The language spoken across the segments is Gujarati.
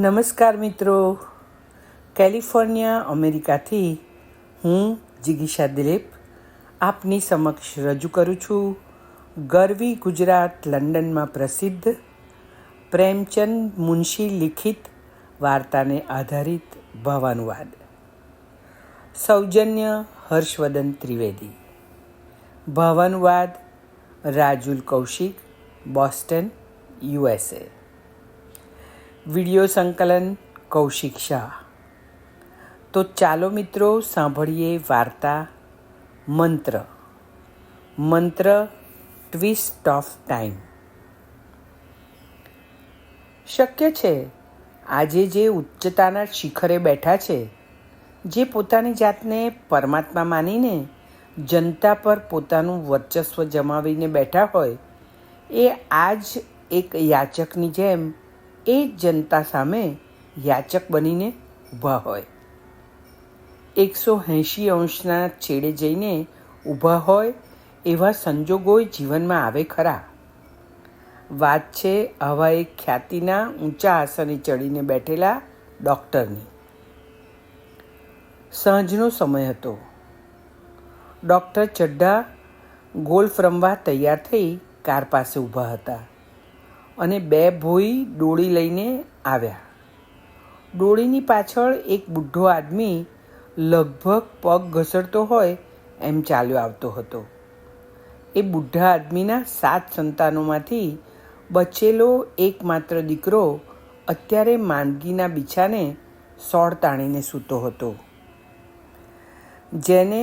નમસ્કાર મિત્રો. કેલિફોર્નિયા, અમેરિકાથી હું જિગીશા દિલીપ આપની સમક્ષ રજૂ કરું છું. ગરવી ગુજરાત, લંડનમાં પ્રસિદ્ધ પ્રેમચંદ મુનશી લિખિત વાર્તાને આધારિત ભાવાનુવાદ. સૌજન્ય હર્ષવર્ધન ત્રિવેદી. ભાવાનુવાદ Rajul Kaushik, Boston USA video સંકલન, કૌશિક શાહ. તો ચાલો મિત્રો સાંભળીએ વાર્તા, મંત્ર. મંત્ર ટ્વિસ્ટ ઓફ ટાઈમ શક્ય છે, આજે જે ઉચ્ચતાના શિખરે બેઠા છે, જે પોતાની જાતને પરમાત્મા માનીને જનતા પર પોતાનું વર્ચસ્વ જમાવીને બેઠા હોય, એ આજ એક યાચકની જેમ એ જ જનતા સામે યાચક બનીને ઊભા હોય. એકસો એંશી અંશના છેડે જઈને ઊભા હોય એવા સંજોગો જીવનમાં આવે ખરા. વાત છે આવા એક ખ્યાતિના ઊંચા આસને ચડીને બેઠેલા ડૉક્ટરની. સાંજનો સમય હતો. ડૉક્ટર ચડ્ડા ગોલ્ફ રમવા તૈયાર થઈ કાર પાસે ઊભા હતા. અને બે ભોઈ ડોળી લઈને આવ્યા. ડોળીની પાછળ એક બુઢો આદમી લગભગ પગ ઘસડતો હોય એમ ચાલ્યો આવતો હતો. એ બુઢા આદમીના સાત સંતાનોમાંથી બચેલો એકમાત્ર દીકરો અત્યારે માંદગીના બીછાને સોળ તાણીને સૂતો હતો. જેને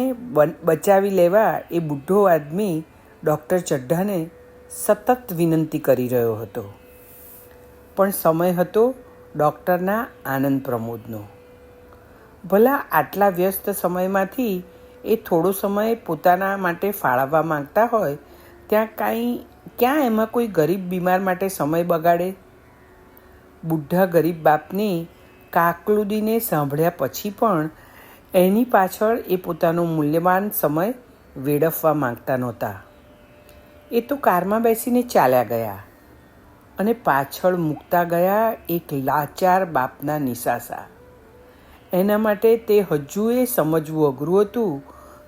બચાવી લેવા એ બુઢો આદમી ડૉક્ટર ચડ્ઢાને સતત વિનંતી કરી રહ્યો હતો. પણ સમય હતો ડૉક્ટરના આનંદ પ્રમોદનો. ભલા આટલા વ્યસ્ત સમયમાંથી એ થોડો સમય પોતાના માટે ફાળવવા માંગતા હોય, ત્યાં કાંઈ, ક્યાં એમાં કોઈ ગરીબ બીમાર માટે સમય બગાડે? બુઢા ગરીબ બાપની કાકલુદીને સાંભળ્યા પછી પણ એની પાછળ એ પોતાનો મૂલ્યવાન સમય વેડફવા માંગતા નહોતા. એ તો કારમાં બેસીને ચાલ્યા ગયા અને પાછળ મૂકતા ગયા એક લાચાર બાપના નિશાસા. એના માટે તે હજુ એ સમજવું અઘરું હતું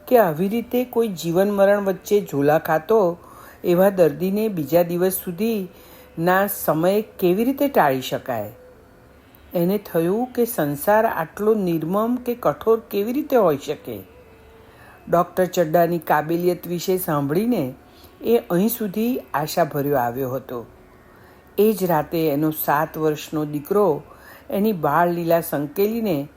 કે આવી રીતે કોઈ જીવન મરણ વચ્ચે ઝોલા ખાતો એવા દર્દીને બીજા દિવસ સુધી ના સમય કેવી રીતે ટાળી શકાય? એને થયું કે સંસાર આટલો નિર્મમ કે કઠોર કેવી રીતે હોઈ શકે? ડૉક્ટર ચડ્ડાની કાબિલિયત વિશે સાંભળીને એ અહીં સુધી આશાભર્યો આવ્યો હતો. એ જ રાતે એનો સાત વર્ષનો દીકરો એની બાળ લીલા સંકેલીને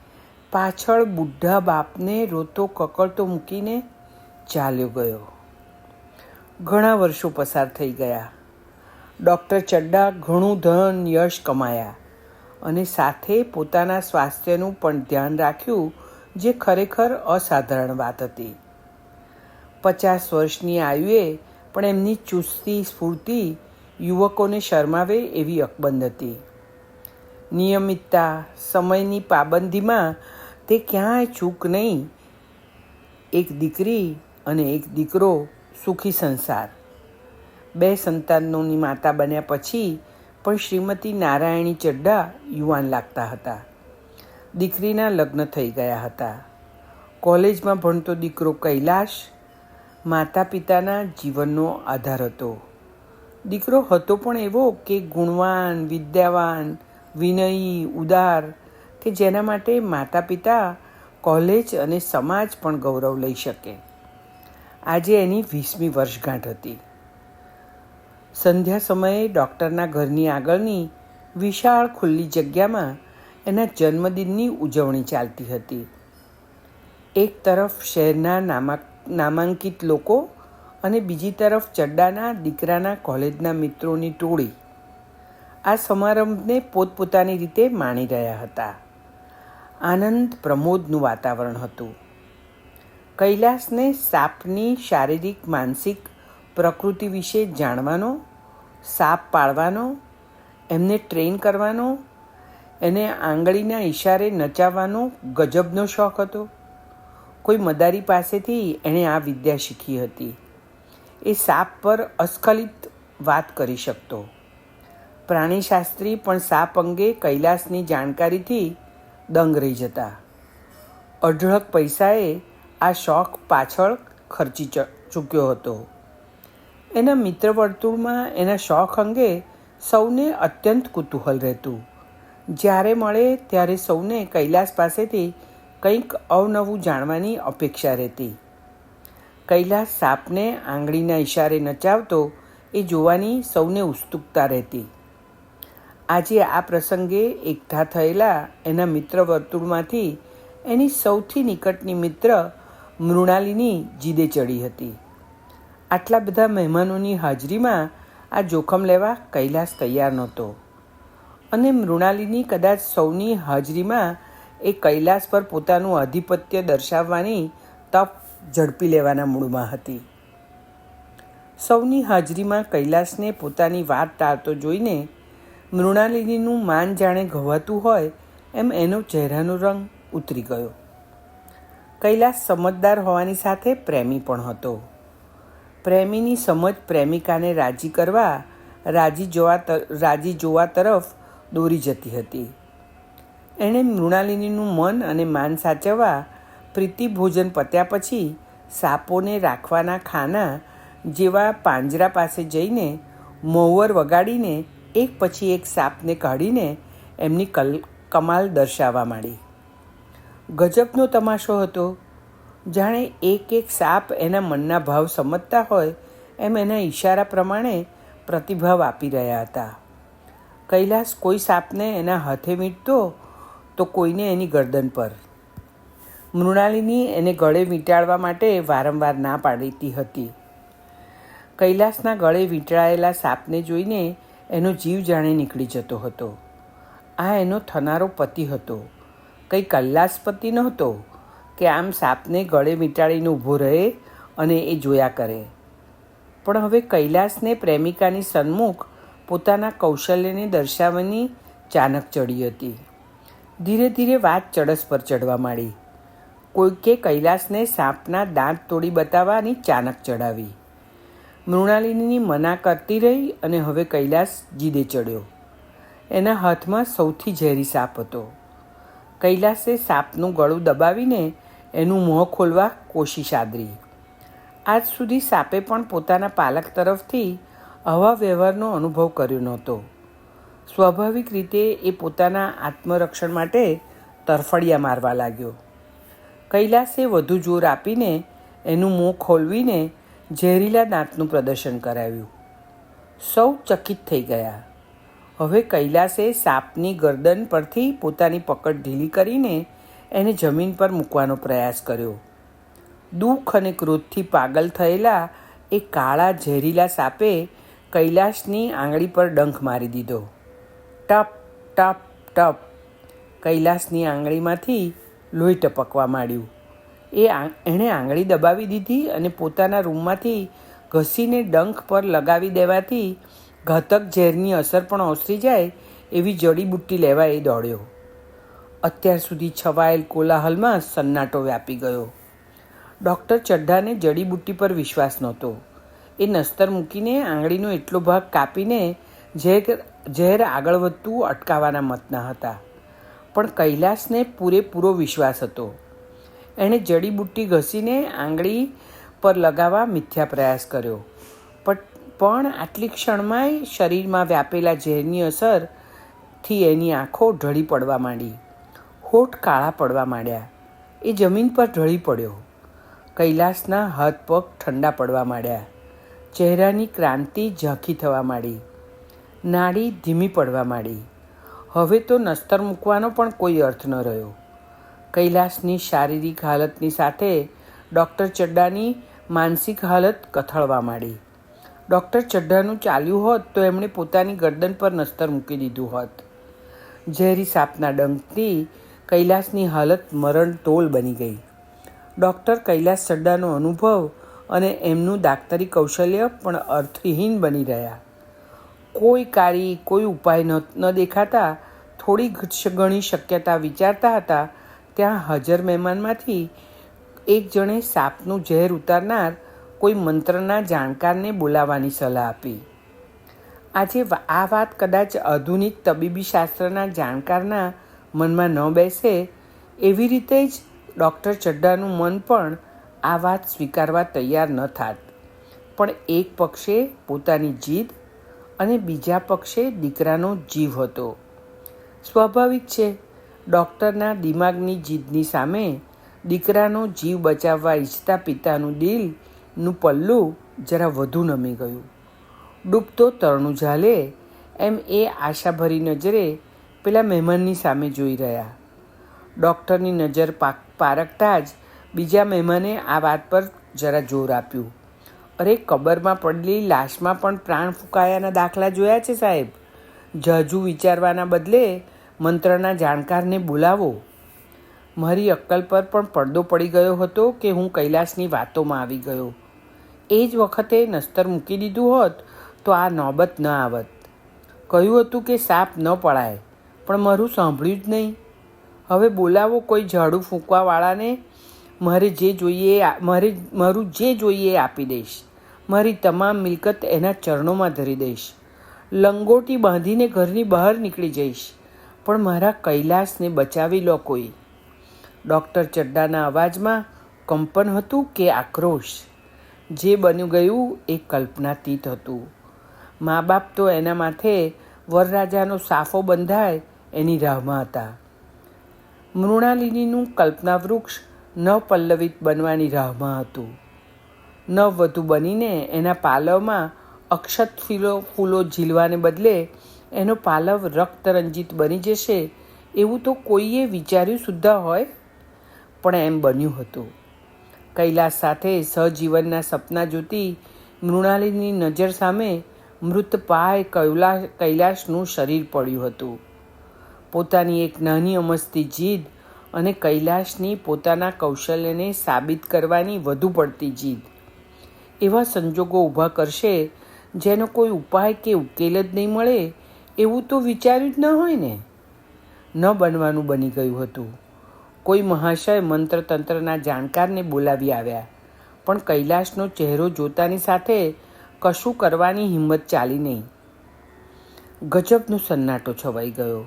પાછળ બુઢા બાપને રોતો કકળતો મૂકીને ચાલ્યો ગયો. ઘણા વર્ષો પસાર થઈ ગયા. ડૉક્ટર ચડ્ડા ઘણું ધન યશ કમાયા અને સાથે પોતાના સ્વાસ્થ્યનું પણ ધ્યાન રાખ્યું, જે ખરેખર અસાધારણ વાત હતી. પચાસ વર્ષની આયુએ પણ એમની ચુસ્તી, સ્ફૂર્તિ યુવકોને શરમાવે એવી અકબંધ હતી. નિયમિતતા, સમયની પાબંદીમાં તે ક્યાંય ચૂક નહીં. એક દીકરી અને એક દીકરો સુખી સંસાર. બે સંતાનોની માતા બન્યા પછી પણ શ્રીમતી નારાયણી ચડ્ડા યુવાન લાગતા હતા. દીકરીના લગ્ન થઈ ગયા હતા. કોલેજમાં ભણતો દીકરો કૈલાશ માતા પિતાના જીવનનો આધાર હતો. દીકરો હતો પણ એવો કે ગુણવાન, વિદ્યાવાન, વિનયી, ઉદાર કે જેના માટે માતા પિતા કોલેજ અને સમાજ પણ ગૌરવ લઈ શકે. આજે એની વીસમી વર્ષગાંઠ હતી. સંધ્યા સમયે ડૉક્ટરના ઘરની આગળની વિશાળ ખુલ્લી જગ્યામાં એના જન્મદિનની ઉજવણી ચાલતી હતી. એક તરફ શહેરના નામા નામાંકિત લોકો અને બીજી તરફ ચડ્ડાના દીકરાના કોલેજના મિત્રોની ટોળી. આ સમારંભને પોતપોતાની રીતે માણી રહ્યા હતા. આનંદ પ્રમોદનું વાતાવરણ હતું. કૈલાસને સાપની શારીરિક, માનસિક પ્રકૃતિ વિશે જાણવાનો, સાપ પાળવાનો, એમને ટ્રેન કરવાનો, એને આંગળીના ઈશારે નચાવવાનો ગજબનો શોખ હતો. કોઈ મદારી પાસેથી એણે આ વિદ્યા શીખી હતી. એ સાપ પર અસ્ખલિત વાત કરી શકતો. પ્રાણીશાસ્ત્રી પણ સાપ અંગે કૈલાસની જાણકારીથી દંગ રહી જતા. અઢળક પૈસાએ આ શોખ પાછળ ખર્ચી ચૂક્યો હતો. એના મિત્ર વર્તુળમાં એના શોખ અંગે સૌને અત્યંત કુતૂહલ રહેતું. જ્યારે મળે ત્યારે સૌને કૈલાસ પાસેથી કંઈક અવનવું જાણવાની અપેક્ષા રહેતી. કૈલાસ સાપને આંગળીના ઈશારે નચાવતો એ જોવાની સૌને ઉત્સુકતા રહેતી. આજે આ પ્રસંગે એકઠા થયેલા એના મિત્ર વર્તુળમાંથી એની સૌથી નિકટની મિત્ર મૃણાલીની જીદે ચડી હતી. આટલા બધા મહેમાનોની હાજરીમાં આ જોખમ લેવા કૈલાસ તૈયાર નહોતો. અને મૃણાલિની કદાચ સૌની હાજરીમાં એ કૈલાસ પર પોતાનું આધિપત્ય દર્શાવવાની તપ ઝડપી લેવાના મૂડમાં હતી. સૌની હાજરીમાં કૈલાસને પોતાની વાત ટાળતો જોઈને મૃણાલિનીનું માન જાણે ઘવાતું હોય એમ એનો ચહેરાનો રંગ ઉતરી ગયો. કૈલાસ સમજદાર હોવાની સાથે પ્રેમી પણ હતો. પ્રેમીની સમજ પ્રેમિકાને રાજી કરવા, રાજી જોવા રાજી જોવા તરફ દોરી જતી હતી. એણે મૃણાલિનીનું મન અને માન સાચવવા પ્રીતિ ભોજન પત્યા પછી સાપોને રાખવાના ખાના જેવા પાંજરા પાસે જઈને મોવર વગાડીને એક પછી એક સાપને કાઢીને એમની કલ, કમાલ દર્શાવવા માંડી. ગજબનો તમાશો હતો. જાણે એક એક સાપ એના મનના ભાવ સમજતા હોય એમ એના ઈશારા પ્રમાણે પ્રતિભાવ આપી રહ્યા હતા. કૈલાસ કોઈ સાપને એના હાથે વીંટતો તો કોઈને એની ગરદન પર. મૃણાલિની એને ગળે વીંટાળવા માટે વારંવાર ના પાડતી હતી. કૈલાસના ગળે વીંટળાયેલા સાપને જોઈને એનો જીવ જાણે નીકળી જતો હતો. આ એનો થનારો પતિ હતો. કંઈ કૈલાસપતિ નહોતો કે આમ સાપને ગળે વીંટાળીને ઊભો રહે અને એ જોયા કરે. પણ હવે કૈલાસને પ્રેમિકાની સન્મુખ પોતાના કૌશલ્યને દર્શાવવાની ચાનક ચડી હતી. ધીરે ધીરે વાત ચડસ પર ચડવા માંડી. કોઈકે કૈલાસને સાપના દાંત તોડી બતાવવાની ચાનક ચડાવી. મૃણાલિનીની મના કરતી રહી અને હવે કૈલાસ જીદે ચડ્યો. એના હાથમાં સૌથી ઝેરી સાપ હતો. કૈલાસે સાપનું ગળું દબાવીને એનું મોં ખોલવા કોશિશ આદરી. આજ સુધી સાપે પણ પોતાના પાલક તરફથી આવા વ્યવહારનો અનુભવ કર્યો નહોતો. સ્વાભાવિક રીતે એ પોતાના આત્મરક્ષણ માટે તરફડિયા મારવા લાગ્યો. કૈલાસે વધુ જોર આપીને એનું મોં ખોલવીને ઝેરીલા દાંતનું પ્રદર્શન કરાવ્યું. સૌ ચકિત થઈ ગયા. હવે કૈલાસે સાપની ગરદન પરથી પોતાની પકડ ઢીલી કરીને એને જમીન પર મૂકવાનો પ્રયાસ કર્યો. દુઃખ અને ક્રોધથી પાગલ થયેલા એ કાળા ઝેરીલા સાપે કૈલાસની આંગળી પર ડંખ મારી દીધો. ટપ ટપ ટપ. કૈલાસની આંગળીમાંથી લોહી ટપકવા માંડ્યું. એ એણે આંગળી દબાવી દીધી અને પોતાના રૂમમાંથી ઘસીને ડંખ પર લગાવી દેવાથી ઘાતક ઝેરની અસર પણ ઓસરી જાય એવી જડીબુટ્ટી લેવા એ દોડ્યો. અત્યાર સુધી છવાયેલ કોલાહલમાં સન્નાટો વ્યાપી ગયો. ડૉક્ટર ચડ્ઢાને જડીબુટ્ટી પર વિશ્વાસ નહોતો. એ નસ્તર મૂકીને આંગળીનો એટલો ભાગ કાપીને ઝેર ઝેર આગળ વધતું અટકાવવાના મતના હતા. પણ કૈલાસને પૂરેપૂરો વિશ્વાસ હતો. એણે જડીબુટ્ટી ઘસીને આંગળી પર લગાવવા મિથ્યા પ્રયાસ કર્યો. પણ આટલી ક્ષણમાંય શરીરમાં વ્યાપેલા ઝેરની અસરથી એની આંખો ઢળી પડવા માંડી. હોઠ કાળા પડવા માંડ્યા. એ જમીન પર ઢળી પડ્યો. કૈલાસના હાથ પગ ઠંડા પડવા માંડ્યા. ચહેરાની ક્રાંતિ ઝાંખી થવા માંડી. નાડી ધીમી પડવા માંડી. હવે તો નસ્તર મૂકવાનો પણ કોઈ અર્થ ન રહ્યો. કૈલાસની શારીરિક હાલતની સાથે ડૉક્ટર ચડ્ડાની માનસિક હાલત કથળવા માંડી. ડૉક્ટર ચડ્ડાનું ચાલ્યું હોત તો એમણે પોતાની ગરદન પર નસ્તર મૂકી દીધું હોત. ઝેરી સાપના ડંખથી કૈલાસની હાલત મરણ તોલ બની ગઈ. ડૉક્ટર કૈલાસ ચડ્ડાનો અનુભવ અને એમનું દાક્તરી કૌશલ્ય પણ અર્થહીન બની રહ્યા. કોઈ કાર્ય કોઈ ઉપાય ન ન દેખાતા, થોડી ઘણી શક્યતા વિચારતા હતા. ત્યાં હાજર મહેમાનમાંથી એક જણે સાપનું ઝેર ઉતારનાર કોઈ મંત્રના જાણકારને બોલાવવાની સલાહ આપી. આજે આ વાત કદાચ આધુનિક તબીબી શાસ્ત્રના જાણકારના મનમાં ન બેસે, એવી રીતે જ ડૉક્ટર ચડ્ડાનું મન પણ આ વાત સ્વીકારવા તૈયાર ન થાત. પણ એક પક્ષે પોતાની જીદ અને બીજા પક્ષે દીકરાનો જીવ હતો. સ્વાભાવિક છે, ડૉક્ટરના દિમાગની જીદની સામે દીકરાનો જીવ બચાવવા ઈચ્છતા પિતાનું દિલનું પલ્લું જરા વધુ નમી ગયું. ડૂબતો તરણું ઝાલે એમ એ આશાભરી નજરે પેલા મહેમાનની સામે જોઈ રહ્યા. ડૉક્ટરની નજર પારખતા જ બીજા મહેમાને આ વાત પર જરા જોર આપ્યું. અરે, કબરમાં પડેલી, લાશમાં પણ પ્રાણ ફૂંકાયાના દાખલા જોયા છે સાહેબ. જજુ વિચારવાના બદલે મંત્રના જાણકારને બોલાવો. મારી અક્કલ પર પણ પડદો પડી ગયો હતો કે હું કૈલાસની વાતોમાં આવી ગયો. એ જ વખતે નસ્તર મૂકી દીધું હોત તો આ નોબત ન આવત. કહ્યું હતું કે સાપ ન પડાય, પણ મારું સાંભળ્યું જ નહીં. હવે બોલાવો કોઈ ઝાડુ ફૂંકવાવાળાને મારે જે જોઈએ મારે મારું જે જોઈએ આપી દઈશ. મારી તમામ મિલકત એના ચરણોમાં ધરી દઈશ. લંગોટી બાંધીને ઘરની બહાર નીકળી જઈશ. પણ મારા કૈલાસને બચાવી લો કોઈ. ડૉક્ટર ચડ્ડાના અવાજમાં કંપન હતું કે આક્રોશ? જે બન્યું ગયું એ કલ્પનાતીત હતું. મા બાપ તો એના માથે વરરાજાનો સાફો બંધાય એની રાહમાં હતા. મૃણાલિનીનું કલ્પના વૃક્ષ ન પલ્લવિત બનવાની રાહમાં હતું. ન વધુ બનીને એના પાલવમાં અક્ષત ફીલો, ફૂલો ઝીલવાને બદલે એનો પાલવ રક્તરંજિત બની જશે એવું તો કોઈએ વિચાર્યું સુદ્ધા હોય? પણ એમ બન્યું હતું. કૈલાસ સાથે સહજીવનના સપના જોતી મૃણાલીની નજર સામે મૃતપાય કૈલાસ કૈલાસનું શરીર પડ્યું હતું. પોતાની એક નાની અમસ્તી જીદ અને કૈલાસની પોતાના કૌશલ્યને સાબિત કરવાની વધુ પડતી જીદ. એવા સંજોગો ઊભા કરશે, જેનો કોઈ ઉપાય કે ઉકેલ જ નહીં મળે, એવું તો વિચાર્યું જ ન હોય ને? ન બનવાનું બની ગયું હતું. કોઈ મહાશય મંત્રતંત્રના જાણકારને બોલાવી આવ્યા, પણ કૈલાસનો ચહેરો જોતાની સાથે કશું કરવાની હિંમત ચાલી નહીં. ગજબનો સન્નાટો છવાઈ ગયો.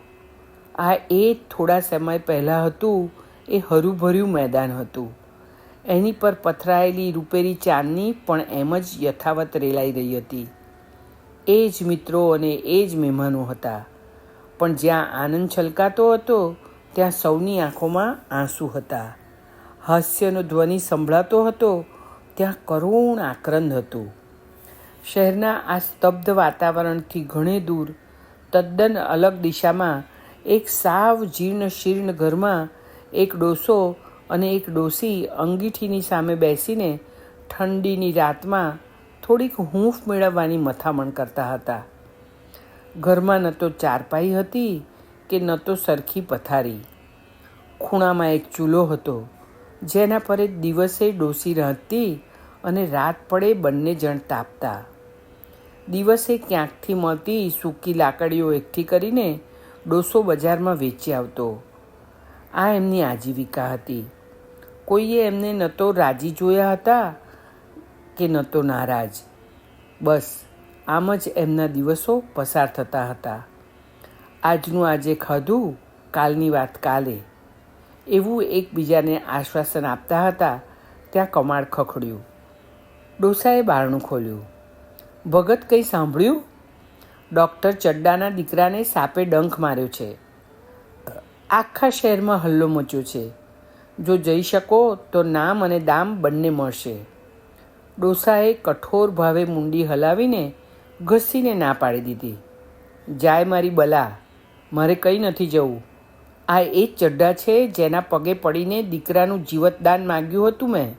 આ એ થોડા સમય પહેલાં હતું, એ હરુભર્યું મેદાન હતું. એની પર પથરાયેલી રૂપેરી ચાંદની પણ એમ જ યથાવત રેલાઈ રહી હતી. એ જ મિત્રો અને એ જ મહેમાનો હતા. પણ જ્યાં આનંદ છલકાતો હતો, ત્યાં સૌની આંખોમાં આંસુ હતા. હાસ્યનો ધ્વનિ સંભળાતો હતો, ત્યાં કરુણ આક્રંદ હતું. શહેરના આ સ્તબ્ધ વાતાવરણથી ઘણે દૂર, તદ્દન અલગ દિશામાં એક સાવ જીર્ણ શીર્ણ ઘરમાં એક ડોસો અને એક ડોસી અંગીઠીની સામે બેસીને ઠંડીની રાતમાં થોડીક હૂંફ મેળવવાની મથામણ કરતા હતા. ઘરમાં ન તો ચારપાઈ હતી કે ન તો સરખી પથારી. ખૂણામાં એક ચૂલો હતો, જેના પર એક દિવસે ડોસી રાંધતી અને રાત પડે બંને જણ તાપતા. દિવસે ક્યાંકથી મળતી સૂકી લાકડીઓ એકઠી કરીને ડોસો બજારમાં વેચી આવતો. આ એમની આજીવિકા હતી. કોઈએ એમને ન તો રાજી જોયા હતા કે ન તો નારાજ. બસ, આમ જ એમના દિવસો પસાર થતા હતા. આજનું આજે ખાધું, કાલની વાત કાલે. એવું એકબીજાને આશ્વાસન આપતા હતા, ત્યાં કમાડ ખખડ્યું. ડોસાએ બારણું ખોલ્યું. ભગત કંઈ સાંભળ્યું? ડૉક્ટર ચડ્ડાના દીકરાને સાપે ડંખ માર્યો છે. આખા શહેરમાં હલ્લો મચ્યો છે. જો જઈ શકો તો નામ અને દામ બંને મળશે. ડોસાએ કઠોર ભાવે મુંડી હલાવીને ઘસીને ના પાડી દીધી. જાય મારી બલા, મારે કંઈ નથી જવું. આ એ જ ચડ્ડા છે જેના પગે પડીને દીકરાનું જીવતદાન માગ્યું હતું મેં.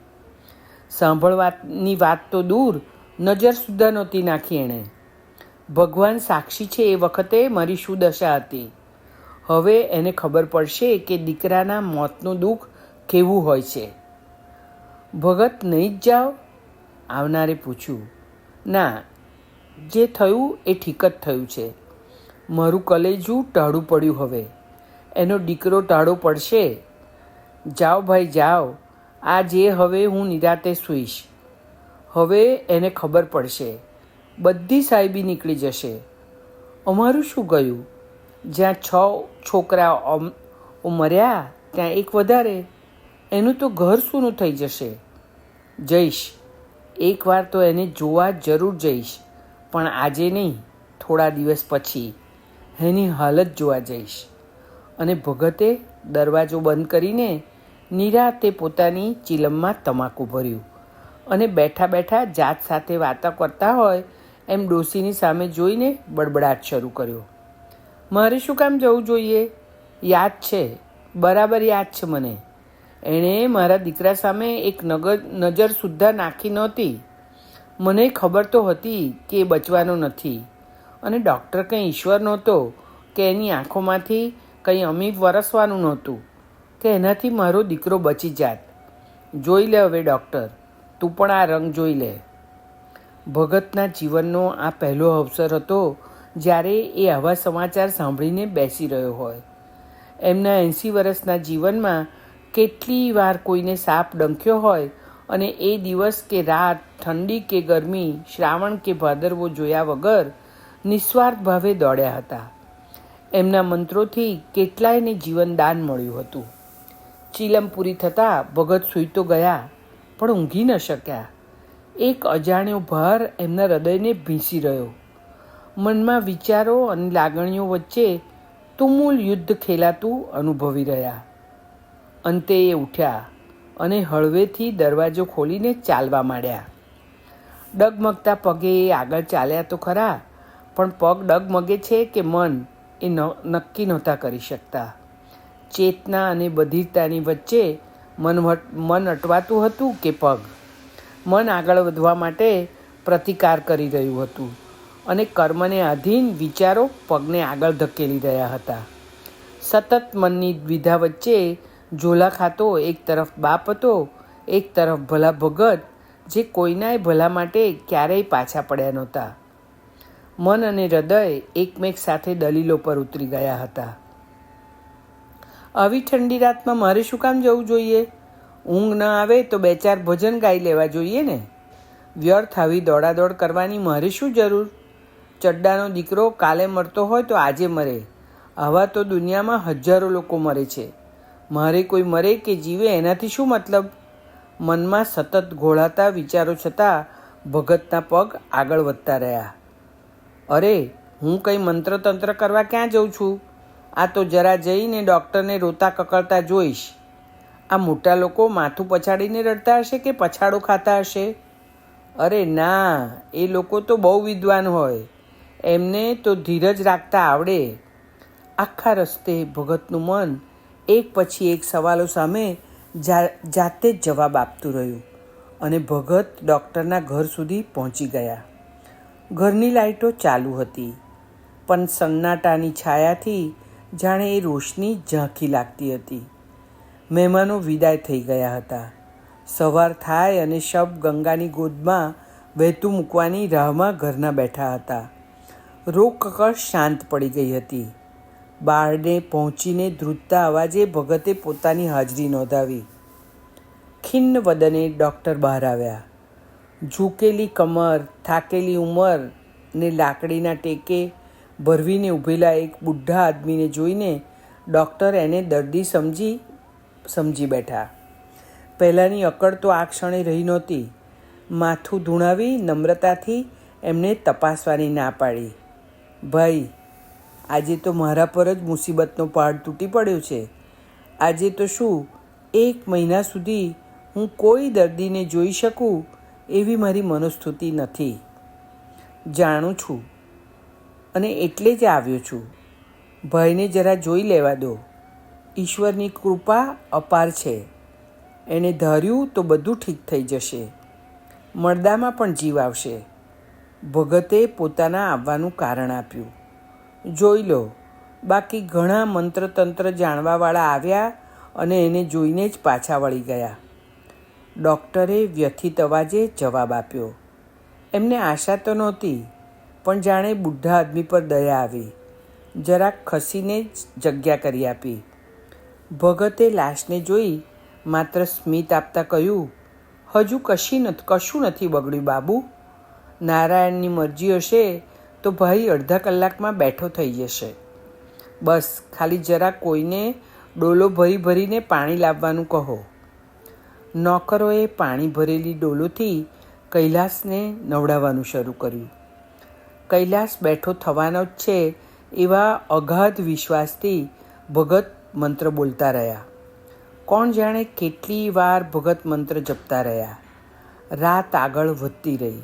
સાંભળવાની વાત તો દૂર, નજર સુદ્ધા નહોતી નાખી એણે. ભગવાન સાક્ષી છે એ વખતે મારી શું દશા હતી? હવે એને ખબર પડશે કે દીકરાના મોતનું દુઃખ કેવું હોય છે. ભગત નહીં જ જાઓ? આવનારે પૂછ્યું. ના, જે થયું એ ઠીક જ થયું છે. મારું કલેજું ટાળું પડ્યું હવે. એનો દીકરો ટાળો પડશે. જાઓ ભાઈ, જાઓ. આ જે હવે હું નિરાતે સૂઈશ. હવે એને ખબર પડશે. બધી સાહેબી નીકળી જશે. અમારું શું ગયું? જ્યાં છ છોકરા મર્યા ત્યાં એક વધારે. એનું તો ઘર સૂનું થઈ જશે. જઈશ. એકવાર તો એને જોવા જરૂર જઈશ. પણ આજે નહીં, થોડા દિવસ પછી. એની હાલત જોવા જઈશ. અને ભગતે દરવાજો બંધ કરીને નિરાતે પોતાની ચિલમમાં તમાકુ ભર્યું. અને બેઠા બેઠા જાત સાથે વાતો કરતા હોય એમ ડોસીની સામે જોઈને બડબડાટ શરૂ કર્યો. મારે શું કામ જવું જોઈએ? યાદ છે? બરાબર યાદ છે મને. એણે મારા દીકરા સામે એક નગર નજર સુદ્ધા નાખી નહોતી. મને ખબર તો હતી કે એ બચવાનો નથી. અને ડૉક્ટર કંઈ ઈશ્વર નહોતો કે એની આંખોમાંથી કંઈ અમી વરસવાનું નહોતું કે એનાથી મારો દીકરો બચી જાત. જોઈ લે હવે ડૉક્ટર. તું પણ આ રંગ જોઈ લે. ભગતના જીવનનો આ પહેલો અવસર હતો જ્યારે એ આવા સમાચાર સાંભળીને બેસી રહ્યો હોય. એમના એંસી વર્ષના જીવનમાં કેટલી વાર કોઈને સાપ ડંખ્યો હોય અને એ દિવસ કે રાત ઠંડી કે ગરમી, શ્રાવણ કે ભાદરવો જોયા વગર નિસ્વાર્થ ભાવે દોડ્યા હતા. એમના મંત્રોથી કેટલાયને જીવન દાન મળ્યું હતું. ચીલમ પૂરી થતાં ભગત સૂઈ તો ગયા, પણ ઊંઘી ન શક્યા. એક અજાણ્યો ભાર એમના હૃદયને ભીંસી રહ્યો. મનમાં વિચારો અને લાગણીઓ વચ્ચે તુમુલ યુદ્ધ ખેલાતું અનુભવી રહ્યા. અંતે એ ઉઠ્યા અને હળવેથી દરવાજો ખોલીને ચાલવા માંડ્યા. ડગમગતા પગે એ આગળ ચાલ્યા તો ખરા, પણ પગ ડગમગે છે કે મન એ નક્કી નહોતા કરી શકતા. ચેતના અને બધિરતાની વચ્ચે મન મન અટવાતું હતું કે પગ? મન આગળ વધવા માટે પ્રતિકાર કરી રહ્યું હતું અને કર્મને આધીન વિચારો પગને આગળ ધકેલી રહ્યા હતા. સતત મનની દ્વિધા વચ્ચે ઝોલા ખાતો એક તરફ બાપ હતો, એક તરફ ભલા ભગત, જે કોઈનાય ભલા માટે ક્યારેય પાછા પડ્યા નહોતા. મન અને હૃદય એકમેક સાથે દલીલો પર ઉતરી ગયા હતા. આવી ઠંડી રાતમાં મારે શું કામ જવું જોઈએ? ઊંઘ ન આવે તો બે ચાર ભજન ગાઈ લેવા જોઈએ ને. વ્યર્થ આવી દોડાદોડ કરવાની મારે શું જરૂર? ચડ્ડાનો દીકરો કાલે મરતો હોય તો આજે મરે. આવા તો દુનિયામાં હજારો લોકો મરે છે. મારે કોઈ મરે કે જીવે એનાથી શું મતલબ? મનમાં સતત ઘોળાતા વિચારો છતાં ભગતના પગ આગળ વધતા રહ્યા. અરે, હું કંઈ મંત્ર તંત્ર કરવા ક્યાં જઉં છું? આ તો જરા જઈને ડૉક્ટરને રોતા કકળતા જોઈશ. આ મોટા લોકો માથું પછાડીને રડતા હશે કે પછાડો ખાતા હશે? અરે ના, એ લોકો તો બહુ વિદ્વાન હોય. એમને તો ધીરજ રાખતા આવડે. આખા રસ્તે ભગતનું મન એક પછી એક સવાલો સામે જાતે જ જવાબ આપતું રહ્યું અને ભગત ડૉક્ટરના ઘર સુધી પહોંચી ગયા. ઘરની લાઇટો ચાલુ હતી, પણ સન્નાટાની છાયાથી જાણે એ રોશની ઝાંખી લાગતી હતી. મહેમાનો વિદાય થઈ ગયા હતા. સવાર થાય અને શબ ગંગાની ગોદમાં વહેતું મૂકવાની રાહમાં ઘરના બેઠા હતા. રોકકળ શાંત પડી ગઈ હતી. બારને પહોંચીને ધ્રુજતા અવાજે ભગતે પોતાની હાજરી નોંધાવી. ખિન્ન વદને ડૉક્ટર બહાર આવ્યા. ઝૂકેલી કમર, થાકેલી ઉંમર ને લાકડીના ટેકે ભરવીને ઊભેલા એક બુઢા આદમીને જોઈને ડૉક્ટર એને દર્દી સમજી સમજી બેઠા. પહેલાંની અકળ તો આ ક્ષણે રહી નહોતી. માથું ધૂણાવી નમ્રતાથી એમને તપાસવાની ના પાડી. ભાઈ, આજે તો મારા પર જ મુસીબતનો પહાડ તૂટી પડ્યો છે. આજે તો શું એક મહિના સુધી હું કોઈ દર્દીને જોઈ શકું એવી મારી મનોસ્થિતિ નથી. જાણું છું અને એટલે જ આવ્યો છું. ભાઈને જરા જોઈ લેવા દો. ઈશ્વરની કૃપા અપાર છે. એણે ધાર્યું તો બધું ઠીક થઈ જશે. મળદામાં પણ જીવ આવશે. ભગતે પોતાના આવવાનું કારણ આપ્યું. જોઈ લો, બાકી ઘણા મંત્રતંત્ર જાણવાવાળા આવ્યા અને એને જોઈને જ પાછા વળી ગયા. ડૉક્ટરે વ્યથિત અવાજે જવાબ આપ્યો, એમને આશા તો નહોતી, પણ જાણે બુઢા આદમી પર દયા આવી. જરાક ખસીને જ જગ્યા કરી આપી. ભગતે લાશને જોઈ માત્ર સ્મિત આપતા કહ્યું, હજુ કશી નથી, કશું નથી બગડ્યું બાબુ. નારાયણની મરજી હશે તો ભાઈ અડધા કલાકમાં બેઠો થઈ જશે. બસ, ખાલી જરા કોઈને ડોલો ભરી ભરીને પાણી લાવવાનું કહો. નોકરોએ પાણી ભરેલી ડોલોથી કૈલાસને નવડાવવાનું શરૂ કર્યું. કૈલાસ બેઠો થવાનો જ છે એવા અગાધ વિશ્વાસથી ભગત મંત્ર બોલતા રહ્યા. કોણ જાણે કેટલી વાર ભગત મંત્ર જપતા રહ્યા. રાત આગળ વધતી રહી.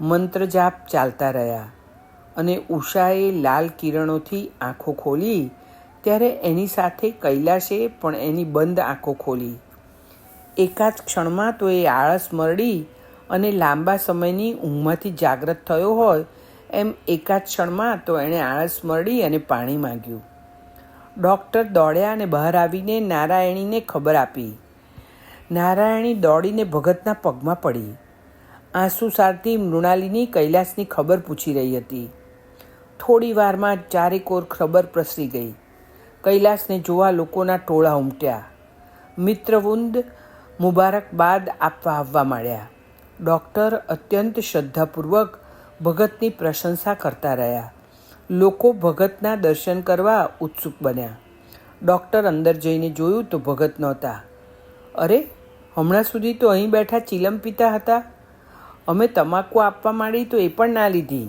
મંત્ર જાપ ચાલતા રહ્યા. અને ઉષાએ લાલ કિરણોથી આંખો ખોલી, ત્યારે એની સાથે કૈલાશે પણ એની બંધ આંખો ખોલી. એકાદ ક્ષણમાં તો એ આળસ મરડી અને લાંબા સમયની ઊંઘમાંથી જાગ્રત થયો હોય, એમ એકાદ ક્ષણમાં તો એણે આળસ મરડી અને પાણી માંગ્યું. ડૉક્ટર દોડ્યા અને બહાર આવીને નારાયણીને ખબર આપી. નારાયણી દોડીને ભગતના પગમાં પડી. આંસુ સારતી મૃણાલીની કૈલાસની ખબર પૂછી રહી હતી. થોડી વારમાં ચારેકોર ખબર પ્રસરી ગઈ. કૈલાસને જોવા લોકોના ટોળા ઉમટ્યા. મિત્રવૃંદ મુબારકબાદ આપવા આવવા માંડ્યા. ડૉક્ટર અત્યંત શ્રદ્ધાપૂર્વક ભગતની પ્રશંસા કરતા રહ્યા. લોકો ભગતના દર્શન કરવા ઉત્સુક બન્યા. ડૉક્ટર અંદર જઈને જોયું તો ભગત નહોતા. અરે, હમણાં સુધી તો અહીં બેઠા ચીલમ પીતા હતા. અમે તમાકુ આપવા માંડી તો એ પણ ના લીધી.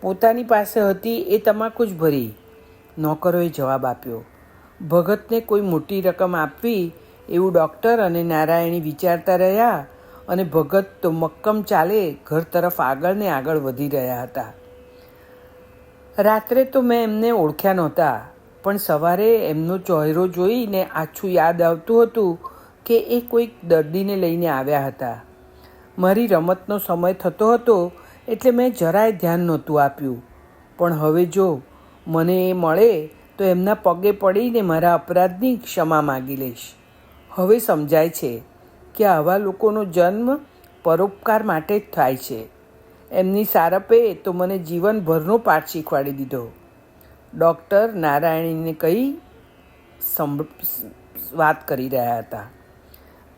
પોતાની પાસે હતી એ તમાકુ જ ભરી. નોકરોએ જવાબ આપ્યો, ભગતને કોઈ મોટી રકમ આપવી? એવું ડૉક્ટર અને નારાયણી વિચારતા રહ્યા અને ભગત તો મક્કમ ચાલે ઘર તરફ આગળ ને આગળ વધી રહ્યા હતા. રાત્રે તો મેં એમને ઓળખ્યા નહોતા, પણ સવારે એમનો ચહેરો જોઈને આછું યાદ આવતું હતું કે એ કોઈક દર્દીને લઈને આવ્યા હતા. મારી રમતનો સમય થતો હતો એટલે મેં જરાય ધ્યાન નહોતું આપ્યું. પણ હવે જો મને એ મળે, તો એમના પગે પડીને મારા અપરાધની ક્ષમા માગી લઈશ. હવે સમજાય છે કે આવા લોકોનો જન્મ પરોપકાર માટે જ થાય છે. એમની સારપે તો મને જીવનભરનો પાઠ શીખવાડી દીધો. ડૉક્ટર નારાયણીને કહી વાત કરી રહ્યા હતા.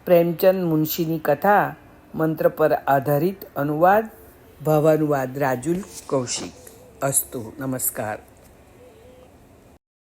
પ્રેમચંદ મુનશીની કથા મંત્ર પર આધારિત અનુવાદ, ભાવાનુવાદ રાજુલ કૌશિક. અસ્તુ. નમસ્કાર.